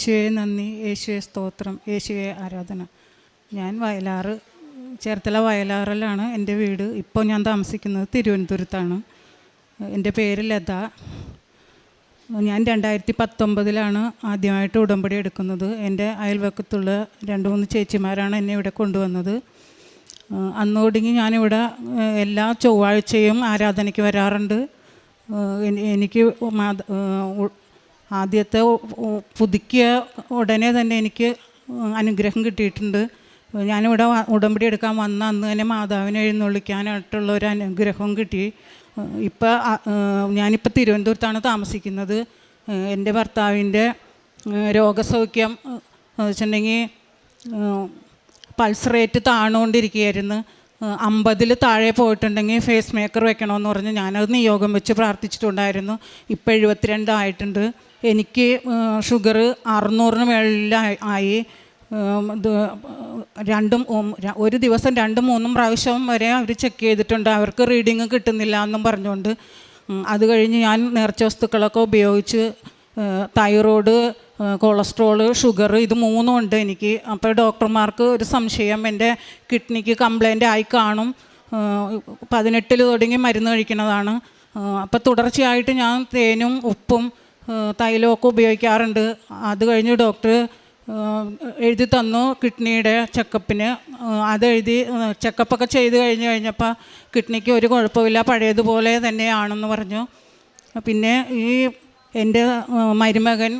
യേശുവെ നന്ദി. യേശുവെ സ്തോത്രം. യേശുവെ ആരാധന. ഞാൻ വയലാറ് ചേർത്തല വയലാറിലാണ് എന്റെ വീട്. ഇപ്പോൾ ഞാൻ താമസിക്കുന്നത് തിരുവനന്തപുരത്താണ്. എന്റെ പേര് ലത. ഞാൻ രണ്ടായിരത്തി പത്തൊമ്പതിലാണ് ആദ്യമായിട്ട് ഉടമ്പടി എടുക്കുന്നത്. എന്റെ അയൽവക്കത്തുള്ള രണ്ട് മൂന്ന് ചേച്ചിമാരാണ് എന്നെ ഇവിടെ കൊണ്ടുവന്നത്. അന്നോടിങ്ങി ഞാനിവിടെ എല്ലാ ചൊവ്വാഴ്ചയും ആരാധനയ്ക്ക് വരാറുണ്ട്. എനിക്ക് ആദ്യത്തെ പുതുക്കിയ ഉടനെ തന്നെ എനിക്ക് അനുഗ്രഹം കിട്ടിയിട്ടുണ്ട്. ഞാനിവിടെ ഉടമ്പടി എടുക്കാൻ വന്ന അന്ന് തന്നെ മാതാവിനെ എഴുന്നള്ളിക്കാനായിട്ടുള്ള ഒരു അനുഗ്രഹവും കിട്ടി. ഇപ്പം ഞാനിപ്പോൾ തിരുവനന്തപുരത്താണ് താമസിക്കുന്നത്. എന്റെ ഭർത്താവിന്റെ രോഗസൗഖ്യം വെച്ചിട്ടുണ്ടെങ്കിൽ പൾസ് റേറ്റ് താണുകൊണ്ടിരിക്കുകയായിരുന്നു അമ്പതിൽ താഴെ പോയിട്ടുണ്ടെങ്കിൽ ഫേസ് മേക്കർ വെക്കണമെന്ന് പറഞ്ഞ് ഞാനത് നിയോഗം വെച്ച് പ്രാർത്ഥിച്ചിട്ടുണ്ടായിരുന്നു. ഇപ്പോൾ എഴുപത്തിരണ്ട് ആയിട്ടുണ്ട്. എനിക്ക് ഷുഗർ അറുന്നൂറിന് മേളിൽ ആയി. രണ്ടും ഒരു ദിവസം രണ്ടും മൂന്നും പ്രാവശ്യം വരെ അവർ ചെക്ക് ചെയ്തിട്ടുണ്ട്. അവർക്ക് റീഡിങ് കിട്ടുന്നില്ല എന്നും പറഞ്ഞുകൊണ്ട്. അത് കഴിഞ്ഞ് ഞാൻ നേർച്ച വസ്തുക്കളൊക്കെ ഉപയോഗിച്ച് തൈറോയ്ഡ് കൊളസ്ട്രോൾ ഷുഗർ ഇത് മൂന്നും ഉണ്ട് എനിക്ക്. അപ്പോൾ ഡോക്ടർമാർക്ക് ഒരു സംശയം എന്റെ കിഡ്നിക്ക് കംപ്ലൈന്റ് ആയി കാണും. പതിനെട്ടിൽ തുടങ്ങി മരുന്ന് കഴിക്കുന്നതാണ്. അപ്പോൾ തുടർച്ചയായിട്ട് ഞാൻ തേനും ഉപ്പും തൈലമൊക്കെ ഉപയോഗിക്കാറുണ്ട്. അത് കഴിഞ്ഞ് ഡോക്ടർ എഴുതി തന്നു കിഡ്നിയുടെ ചെക്കപ്പിന്. അതെഴുതി ചെക്കപ്പൊക്കെ ചെയ്ത് കഴിഞ്ഞ് കഴിഞ്ഞപ്പോൾ കിഡ്നിക്ക് ഒരു കുഴപ്പമില്ല പഴയതുപോലെ തന്നെയാണെന്ന് പറഞ്ഞു. പിന്നെ ഈ എന്റെ മരുമകൻ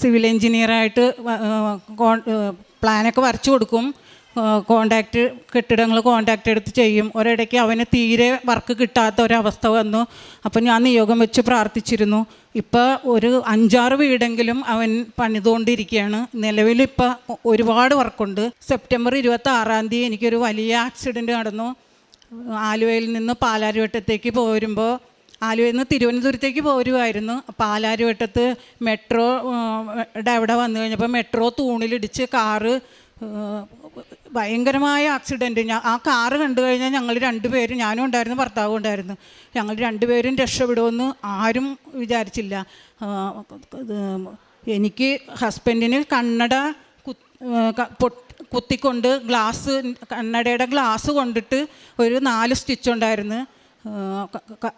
സിവിൽ എഞ്ചിനീയറായിട്ട് പ്ലാനൊക്കെ വരച്ചു കൊടുക്കും. കോണ്ടാക്റ്റ് കെട്ടിടങ്ങൾ കോണ്ടാക്റ്റ് എടുത്ത് ചെയ്യും. ഒരിടയ്ക്ക് അവന് തീരെ വർക്ക് കിട്ടാത്ത ഒരവസ്ഥ വന്നു. അപ്പോൾ ഞാൻ നിയോഗം വെച്ച് പ്രാർത്ഥിച്ചിരുന്നു. ഇപ്പോൾ ഒരു അഞ്ചാറ് വീടെങ്കിലും അവൻ പണിതുകൊണ്ടിരിക്കുകയാണ്. നിലവിലിപ്പോൾ ഒരുപാട് വർക്കുണ്ട് സെപ്റ്റംബർ ഇരുപത്തി ആറാം തീയതി എനിക്കൊരു വലിയ ആക്സിഡന്റ് നടന്നു. ആലുവയിൽ നിന്ന് പാലാരിവട്ടത്തേക്ക് പോരുമ്പോൾ ആലുവയിൽ നിന്ന് തിരുവനന്തപുരത്തേക്ക് പോരുമായിരുന്നു പാലാരിവട്ടത്ത് മെട്രോ അവിടെ വന്നു കഴിഞ്ഞപ്പോൾ മെട്രോ തൂണിലിടിച്ച് കാറ് ഭയങ്കരമായ ആക്സിഡന്റ് ഞാൻ ആ കാറ് കണ്ടു കഴിഞ്ഞാൽ ഞങ്ങൾ രണ്ടുപേരും ഞാനും ഉണ്ടായിരുന്നു ഭർത്താവും ഉണ്ടായിരുന്നു. ഞങ്ങൾ രണ്ടുപേരും രക്ഷപ്പെടുമെന്ന് ആരും വിചാരിച്ചില്ല. എനിക്ക് ഹസ്ബൻഡിന് കണ്ണട കുത്തിക്കൊണ്ട് ഗ്ലാസ് കണ്ണടയുടെ ഗ്ലാസ് കൊണ്ടിട്ട് ഒരു നാല് സ്റ്റിച്ച് ഉണ്ടായിരുന്നു.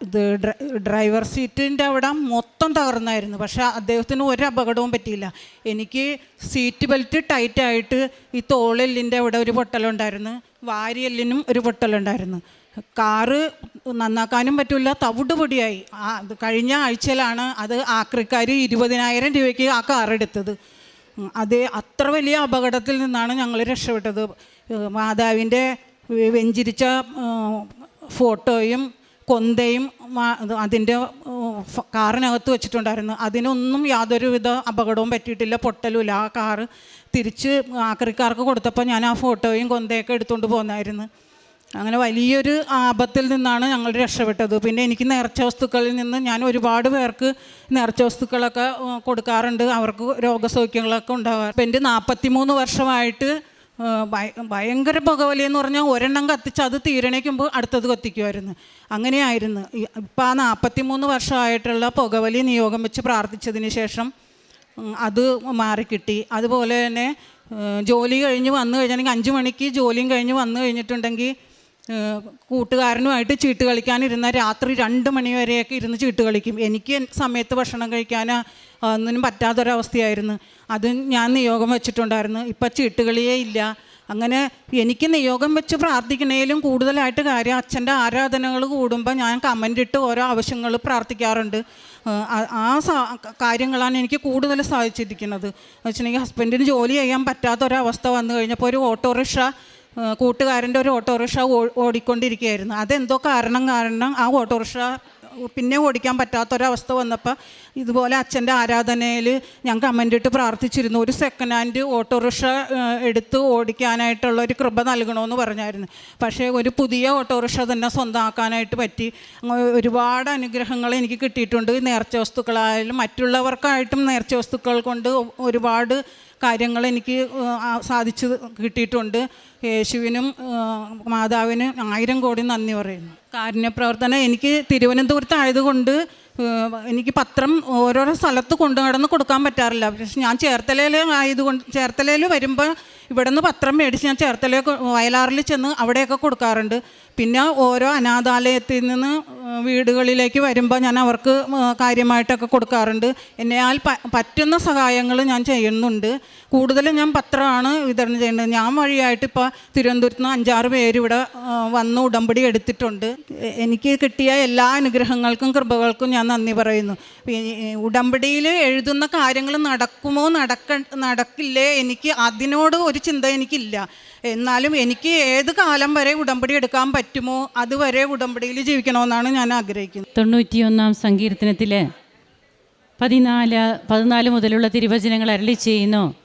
ഇത് ഡ്ര- ഡ്രൈവർ സീറ്റിന്റെ അവിടെ മൊത്തം തകർന്നായിരുന്നു. പക്ഷെ അദ്ദേഹത്തിന് ഒരു അപകടവും പറ്റിയില്ല. എനിക്ക് സീറ്റ് ബെൽറ്റ് ടൈറ്റായിട്ട് ഈ തോളെല്ലിന്റെ അവിടെ ഒരു പൊട്ടലുണ്ടായിരുന്നു. വാരിയെല്ലിനും ഒരു പൊട്ടലുണ്ടായിരുന്നു. കാറ് നന്നാക്കാനും പറ്റില്ല തവിട് പൊടിയായി. കഴിഞ്ഞ ആഴ്ചയിലാണ് അത് ആക്രിക്കാർ ഇരുപതിനായിരം രൂപയ്ക്ക് ആ കാർ എടുത്തത്. അതേ അത്ര വലിയ അപകടത്തിൽ നിന്നാണ് ഞങ്ങൾ രക്ഷപ്പെട്ടത്. മാതാവിന്റെ വെഞ്ചിരിച്ച ഫോട്ടോയും കൊന്തയും അതിന്റെ കാറിനകത്ത് വെച്ചിട്ടുണ്ടായിരുന്നു. അതിനൊന്നും യാതൊരുവിധ അപകടവും പറ്റിയിട്ടില്ല. പൊട്ടലുമില്ല ആ കാറ് തിരിച്ച് ആക്രിക്കാർക്ക് കൊടുത്തപ്പോൾ ഞാൻ ആ ഫോട്ടോയും കൊന്തയൊക്കെ എടുത്തുകൊണ്ട് പോന്നായിരുന്നു. അങ്ങനെ വലിയൊരു ആപത്തിൽ നിന്നാണ് ഞങ്ങൾ രക്ഷപ്പെട്ടത്. പിന്നെ എനിക്ക് നേർച്ച വസ്തുക്കളിൽ നിന്ന് ഞാൻ ഒരുപാട് പേർക്ക് നേർച്ച വസ്തുക്കളൊക്കെ കൊടുക്കാറുണ്ട്. അവർക്ക് രോഗസൗഖ്യങ്ങളൊക്കെ ഉണ്ടാവാറുണ്ട്. എന്റെ നാൽപ്പത്തി മൂന്ന് വർഷമായിട്ട് ഭയങ്കര പുകവലി എന്ന് പറഞ്ഞാൽ ഒരെണ്ണം കത്തിച്ച് അത് തീരണേക്കുമ്പോൾ അടുത്തത് കത്തിക്കുമായിരുന്നു അങ്ങനെയായിരുന്നു. ഇപ്പം ആ നാൽപ്പത്തി മൂന്ന് വർഷമായിട്ടുള്ള പുകവലി നിയോഗം വെച്ച് പ്രാർത്ഥിച്ചതിന് ശേഷം അത് മാറിക്കിട്ടി. അതുപോലെ തന്നെ ജോലി കഴിഞ്ഞ് വന്നു കഴിഞ്ഞാണെങ്കിൽ അഞ്ച് മണിക്ക് ജോലിയും കഴിഞ്ഞ് വന്നു കഴിഞ്ഞിട്ടുണ്ടെങ്കിൽ കൂട്ടുകാരനുമായിട്ട് ചീട്ട് കളിക്കാനിരുന്ന രാത്രി രണ്ട് മണിവരെയൊക്കെ ഇരുന്ന് ചീട്ട് കളിക്കും. എനിക്ക് സമയത്ത് ഭക്ഷണം കഴിക്കാൻ ഒന്നിനും പറ്റാത്തൊരവസ്ഥയായിരുന്നു. അത് ഞാൻ നിയോഗം വെച്ചിട്ടുണ്ടായിരുന്നു. ഇപ്പം ചീട്ടുകളിയേ ഇല്ല. അങ്ങനെ എനിക്ക് നിയോഗം വെച്ച് പ്രാർത്ഥിക്കണേലും കൂടുതലായിട്ട് കാര്യം അച്ഛന്റെ ആരാധനകൾ കൂടുമ്പോൾ ഞാൻ കമന്റ് ഇട്ട് ഓരോ ആവശ്യങ്ങൾ പ്രാർത്ഥിക്കാറുണ്ട്. ആ- കാര്യങ്ങളാണ് എനിക്ക് കൂടുതൽ സാധിച്ചിരിക്കുന്നത്. വെച്ചിട്ടുണ്ടെങ്കിൽ ഹസ്ബൻഡിന് ജോലി ചെയ്യാൻ പറ്റാത്തൊരവസ്ഥ വന്നു കഴിഞ്ഞപ്പോൾ ഒരു ഓട്ടോറിക്ഷ കൂട്ടുകാരന്റെ ഒരു ഓട്ടോറിക്ഷ ഓടിക്കൊണ്ടിരിക്കുകയായിരുന്നു. അതെന്തോ കാരണം കാരണം ആ ഓട്ടോറിക്ഷ പിന്നെ ഓടിക്കാൻ പറ്റാത്തൊരവസ്ഥ വന്നപ്പോൾ ഇതുപോലെ അച്ഛന്റെ ആരാധനയിൽ ഞാൻ കമന്റ് ഇട്ട് പ്രാർത്ഥിച്ചിരുന്നു. ഒരു സെക്കൻഡ് ഹാൻഡ് ഓട്ടോറിക്ഷ എടുത്ത് ഓടിക്കാനായിട്ടുള്ള ഒരു കൃപ നൽകണമെന്ന് പറഞ്ഞായിരുന്നു. പക്ഷേ ഒരു പുതിയ ഓട്ടോറിക്ഷ തന്നെ സ്വന്തമാക്കാനായിട്ട് പറ്റി. ഒരുപാട് അനുഗ്രഹങ്ങൾ എനിക്ക് കിട്ടിയിട്ടുണ്ട്. നേർച്ച വസ്തുക്കളായാലും മറ്റുള്ളവർക്കായിട്ടും നേർച്ച വസ്തുക്കൾ കൊണ്ട് ഒരുപാട് കാര്യങ്ങൾ എനിക്ക് സാധിച്ചു കിട്ടിയിട്ടുണ്ട്. യേശുവിനും മാതാവിനും ആയിരം കോടി നന്ദി പറയുന്നു. കാരുണ്യ പ്രവർത്തനം എനിക്ക് തിരുവനന്തപുരത്ത് ആയതുകൊണ്ട് എനിക്ക് പത്രം ഓരോരോ സ്ഥലത്ത് കൊണ്ടു നടന്ന് കൊടുക്കാൻ പറ്റാറില്ല. പക്ഷെ ഞാൻ ചേർത്തലയിൽ ആയതുകൊണ്ട് ചേർത്തലയിൽ വരുമ്പോൾ ഇവിടെ നിന്ന് പത്രം മേടിച്ച് ഞാൻ ചേർത്തല വയലാറിൽ ചെന്ന് അവിടെയൊക്കെ കൊടുക്കാറുണ്ട്. പിന്നെ ഓരോ അനാഥാലയത്തിൽ നിന്ന് വീടുകളിലേക്ക് വരുമ്പോൾ ഞാൻ അവർക്ക് കാര്യമായിട്ടൊക്കെ കൊടുക്കാറുണ്ട്. എന്നാൽ പ- പറ്റുന്ന സഹായങ്ങൾ ഞാൻ ചെയ്യുന്നുണ്ട്. കൂടുതലും ഞാൻ പത്രമാണ് വിതരണം ചെയ്യുന്നത്. ഞാൻ വഴിയായിട്ട് ഇപ്പോൾ തിരുവനന്തപുരത്ത് നിന്ന് അഞ്ചാറ് പേര് ഇവിടെ വന്ന് ഉടമ്പടി എടുത്തിട്ടുണ്ട്. എനിക്ക് കിട്ടിയ എല്ലാ അനുഗ്രഹങ്ങൾക്കും കൃപകൾക്കും ഞാൻ നന്ദി പറയുന്നു. ഉടമ്പടിയിൽ എഴുതുന്ന കാര്യങ്ങൾ നടക്കുമോ നടക്ക നടക്കില്ലേ എനിക്ക് അതിനോട് ഒരു ചിന്ത എനിക്കില്ല. എന്നാലും എനിക്ക് ഏത് കാലം വരെ ഉടമ്പടി എടുക്കാൻ പറ്റുമോ അതുവരെ ഉടമ്പടിയിൽ ജീവിക്കണമെന്നാണ് ഞാൻ ആഗ്രഹിക്കുന്നത്. തൊണ്ണൂറ്റിയൊന്നാം സങ്കീർത്തനത്തിൽ പതിനാല് പതിനാല് മുതലുള്ള തിരുവചനങ്ങൾ അരളി ചെയ്യുന്നു.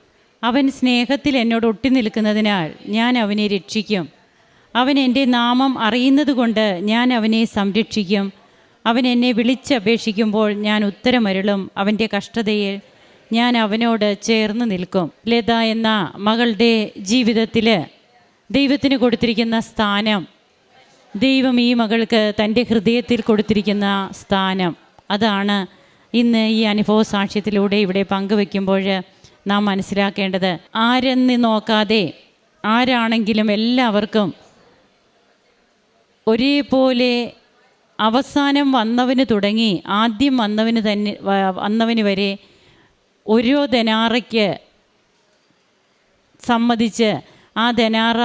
അവൻ സ്നേഹത്തിൽ എന്നോട് ഒട്ടി നിൽക്കുന്നതിനാൽ ഞാൻ അവനെ രക്ഷിക്കും. അവൻ എന്റെ നാമം അറിയുന്നത് കൊണ്ട് ഞാൻ അവനെ സംരക്ഷിക്കും. അവൻ എന്നെ വിളിച്ചപേക്ഷിക്കുമ്പോൾ ഞാൻ ഉത്തരമരുളും. അവന്റെ കഷ്ടതയിൽ ഞാൻ അവനോട് ചേർന്ന് നിൽക്കും. ലത എന്ന മകളുടെ ജീവിതത്തിൽ ദൈവത്തിന് കൊടുത്തിരിക്കുന്ന സ്ഥാനം ദൈവം ഈ മകൾക്ക് തന്റെ ഹൃദയത്തിൽ കൊടുത്തിരിക്കുന്ന സ്ഥാനം അതാണ് ഇന്ന് ഈ അനുഭവ സാക്ഷ്യത്തിലൂടെ ഇവിടെ പങ്കുവെക്കുമ്പോൾ നാം മനസ്സിലാക്കേണ്ടത്. ആരെന്ന് നോക്കാതെ ആരാണെങ്കിലും എല്ലാവർക്കും ഒരേപോലെ അവസാനം വന്നവന് തുടങ്ങി ആദ്യം വന്നവന് തന്നെ വന്നവന് വരെ ഓരോ ദനാറയ്ക്ക് സമ്മതിച്ച് ആ ദനാറ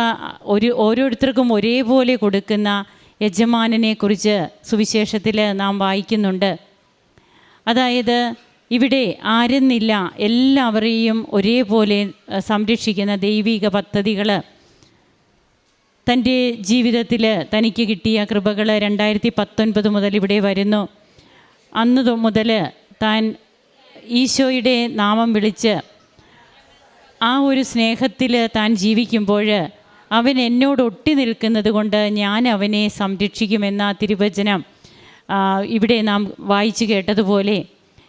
ഒരു ഓരോരുത്തർക്കും ഒരേപോലെ കൊടുക്കുന്ന യജമാനനെ കുറിച്ച് സുവിശേഷത്തിൽ നാം വായിക്കുന്നുണ്ട്. അതായത് ഇവിടെ ആരെന്നില്ല എല്ലാവരെയും ഒരേപോലെ സംരക്ഷിക്കുന്ന ദൈവിക പദ്ധതികൾ തന്റെ ജീവിതത്തിൽ തനിക്ക് കിട്ടിയ കൃപകൾ രണ്ടായിരത്തി പത്തൊൻപത് മുതൽ ഇവിടെ വരുന്നു. അന്ന് മുതൽ താൻ ഈശോയുടെ നാമം വിളിച്ച് ആ ഒരു സ്നേഹത്തിൽ താൻ ജീവിക്കുമ്പോൾ അവൻ എന്നോട് ഒട്ടി നിൽക്കുന്നത് കൊണ്ട് ഞാൻ അവനെ സംരക്ഷിക്കുമെന്ന തിരുവചനം ഇവിടെ നാം വായിച്ചു കേട്ടതുപോലെ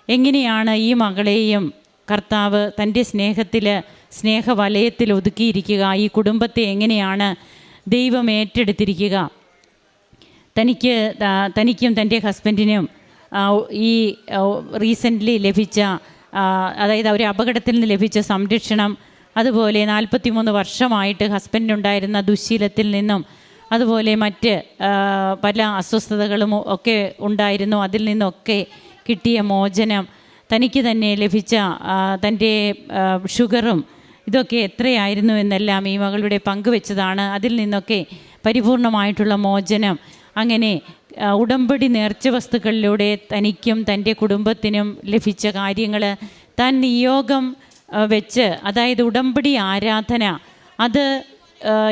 എങ്ങനെയാണ് ഈ മകളെയും കർത്താവ് തന്റെ സ്നേഹത്തിൽ സ്നേഹവലയത്തിൽ ഒതുക്കിയിരിക്കുക ഈ കുടുംബത്തെ എങ്ങനെയാണ് ദൈവം ഏറ്റെടുത്തിരിക്കുക. തനിക്ക് തനിക്കും തന്റെ ഹസ്ബൻഡിനും ഈ റീസെന്റ്ലി ലഭിച്ച അതായത് അവർ അപകടത്തിൽ നിന്ന് ലഭിച്ച സംരക്ഷണം അതുപോലെ നാൽപ്പത്തിമൂന്ന് വർഷമായിട്ട് ഹസ്ബൻഡിനുണ്ടായിരുന്ന ദുശ്ശീലത്തിൽ നിന്നും അതുപോലെ മറ്റ് പല അസ്വസ്ഥതകളും ഒക്കെ ഉണ്ടായിരുന്നു. അതിൽ നിന്നൊക്കെ കിട്ടിയ മോചനം തനിക്ക് തന്നെ ലഭിച്ച തന്റെ ഷുഗറും ഇതൊക്കെ എത്രയായിരുന്നു എന്നെല്ലാം ഈ മകളുടെ പങ്കുവെച്ചതാണ്. അതിൽ നിന്നൊക്കെ പരിപൂർണമായിട്ടുള്ള മോചനം അങ്ങനെ ഉടമ്പടി നേർച്ച വസ്തുക്കളിലൂടെ തനിക്കും തന്റെ കുടുംബത്തിനും ലഭിച്ച കാര്യങ്ങൾ താൻ നിയോഗം വെച്ച് അതായത് ഉടമ്പടി ആരാധന അത്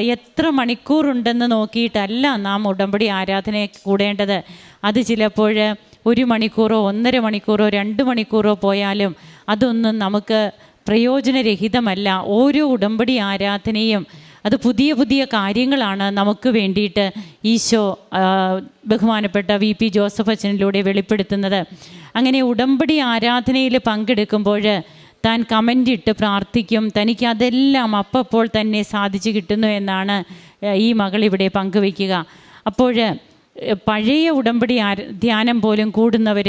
എത്ര മണിക്കൂറുണ്ടെന്ന് നോക്കിയിട്ടല്ല നാം ഉടമ്പടി ആരാധന കൂടേണ്ടത്. അത് ചിലപ്പോൾ ഒരു മണിക്കൂറോ ഒന്നര മണിക്കൂറോ രണ്ട് മണിക്കൂറോ പോയാലും അതൊന്നും നമുക്ക് പ്രയോജനരഹിതമല്ല. ഓരോ ഉടമ്പടി ആരാധനയും അത് പുതിയ പുതിയ കാര്യങ്ങളാണ് നമുക്ക് വേണ്ടിയിട്ട് ഈശോ ബഹുമാനപ്പെട്ട വി പി ജോസഫ് അച്ഛനിലൂടെ വെളിപ്പെടുത്തുന്നത്. അങ്ങനെ ഉടമ്പടി ആരാധനയിൽ പങ്കെടുക്കുമ്പോൾ താൻ കമന്റ് ഇട്ട് പ്രാർത്ഥിക്കും. തനിക്ക് അതെല്ലാം അപ്പപ്പോൾ തന്നെ സാധിച്ചു കിട്ടുന്നു എന്നാണ് ഈ മകൾ ഇവിടെ പങ്കുവയ്ക്കുക. അപ്പോൾ പഴയ ഉടമ്പടി ധ്യാനം പോലും കൂടുന്നവർ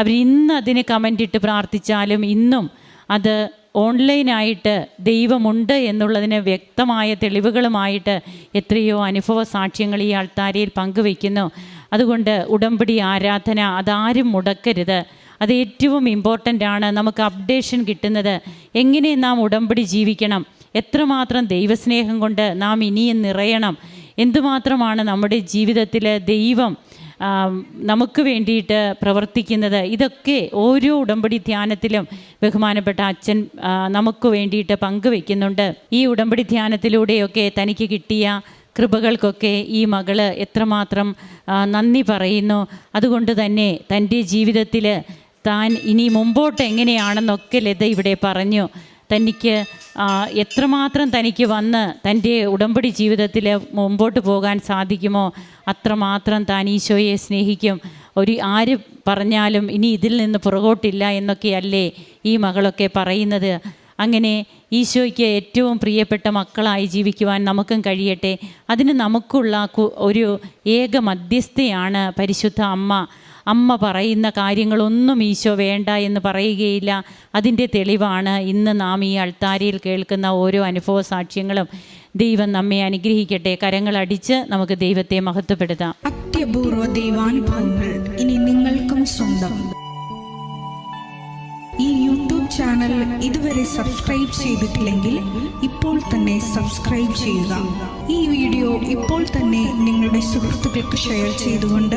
അവർ ഇന്ന് അതിന് കമന്റ് ഇട്ട് പ്രാർത്ഥിച്ചാലും ഇന്നും അത് ഓൺലൈനായിട്ട് ദൈവമുണ്ട് എന്നുള്ളതിന് വ്യക്തമായ തെളിവുകളുമായിട്ട് എത്രയോ അനുഭവ സാക്ഷ്യങ്ങൾ ഈ ആൾത്താരയിൽ പങ്കുവയ്ക്കുന്നു. അതുകൊണ്ട് ഉടമ്പടി ആരാധന അതാരും മുടക്കരുത്. അത് ഏറ്റവും ഇമ്പോർട്ടന്റ് ആണ്. നമുക്ക് അപ്ഡേഷൻ കിട്ടുന്നത്. എങ്ങനെ നാം ഉടമ്പടി ജീവിക്കണം? എത്രമാത്രം ദൈവസ്നേഹം കൊണ്ട് നാം ഇനിയും നിറയണം? എന്തുമാത്രമാണ് നമ്മുടെ ജീവിതത്തിൽ ദൈവം നമുക്ക് വേണ്ടിയിട്ട് പ്രവർത്തിക്കുന്നത് ഇതൊക്കെ ഓരോ ഉടമ്പടി ധ്യാനത്തിലും ബഹുമാനപ്പെട്ട അച്ഛൻ നമുക്ക് വേണ്ടിയിട്ട് പങ്കുവെക്കുന്നുണ്ട്. ഈ ഉടമ്പടി ധ്യാനത്തിലൂടെയൊക്കെ തനിക്ക് കിട്ടിയ കൃപകൾക്കൊക്കെ ഈ മകൾ എത്രമാത്രം നന്ദി പറയുന്നു. അതുകൊണ്ട് തന്നെ തന്റെ ജീവിതത്തിൽ താൻ ഇനി മുമ്പോട്ട് എങ്ങനെയാണെന്നൊക്കെ ലത ഇവിടെ പറഞ്ഞു. തനിക്ക് എത്രമാത്രം തനിക്ക് വന്ന് തന്റെ ഉടമ്പടി ജീവിതത്തിൽ മുമ്പോട്ട് പോകാൻ സാധിക്കുമോ അത്രമാത്രം താൻ ഈശോയെ സ്നേഹിക്കും. ഒരു ആര് പറഞ്ഞാലും ഇനി ഇതിൽ നിന്ന് പുറകോട്ടില്ല എന്നൊക്കെയല്ലേ ഈ മകളൊക്കെ പറയുന്നത്. അങ്ങനെ ഈശോയ്ക്ക് ഏറ്റവും പ്രിയപ്പെട്ട മക്കളായി ജീവിക്കുവാൻ നമുക്കും കഴിയട്ടെ. അതിന് നമുക്കുള്ള ഒരു ഏക മധ്യസ്ഥയാണ് പരിശുദ്ധ അമ്മ. അമ്മ പറയുന്ന കാര്യങ്ങളൊന്നും ഈശോ വേണ്ട എന്ന് പറയുകയില്ല. അതിന്റെ തെളിവാണ് ഇന്ന് നാം ഈ അൾത്താരയിൽ കേൾക്കുന്ന ഓരോ അനുഭവ സാക്ഷ്യങ്ങളും. ദൈവം നമ്മെ അനുഗ്രഹിക്കട്ടെ. കരങ്ങളടിച്ച് നമുക്ക് ദൈവത്തെ മഹത്വപ്പെടുത്താം. അത്യപൂർവ ദൈവാനുഭവങ്ങൾ ഇനി നിങ്ങൾക്കും സ്വന്തം. ഈ യൂട്യൂബ് ചാനൽ ഇതുവരെ സബ്സ്ക്രൈബ് ചെയ്തിട്ടില്ലെങ്കിൽ ഇപ്പോൾ തന്നെ സബ്സ്ക്രൈബ് ചെയ്യുക. ഈ വീഡിയോ ഇപ്പോൾ തന്നെ നിങ്ങളുടെ സുഹൃത്തുക്കൾക്ക് ഷെയർ ചെയ്തുകൊണ്ട്